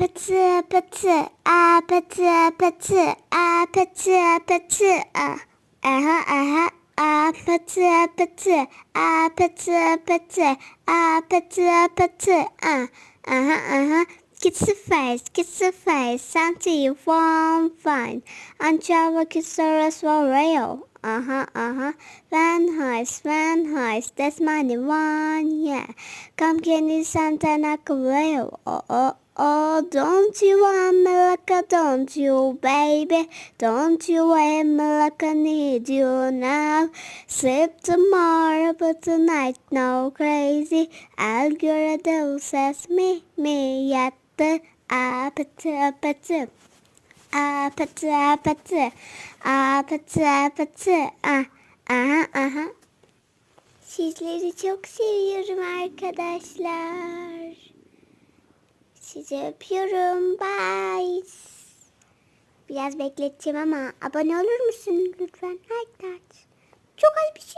Apatı apatı apatı apatı apatı apatı ah. Aha aha apatı apatı apatı apatı apatı apatı ah. Aha aha Kiss the face, kiss the face, you won't find. Java, kiss the rest for real. Uh-huh, uh-huh. Van Heist, Van Heist, that's money one, yeah. Come get me something I can real. Oh, oh, oh, don't you want me like I don't you, baby? Don't you want me like I need you now? Sleep tomorrow, but tonight no crazy. Algorithm says me, me, yattı. Apatı, apatı. Apatı, apatı. Apatı, apatı. Ah, aha, aha. Sizleri çok seviyorum arkadaşlar. Sizi öpüyorum. Bye. Biraz bekleteceğim ama abone olur musun lütfen? Like that. Çok az bir şey.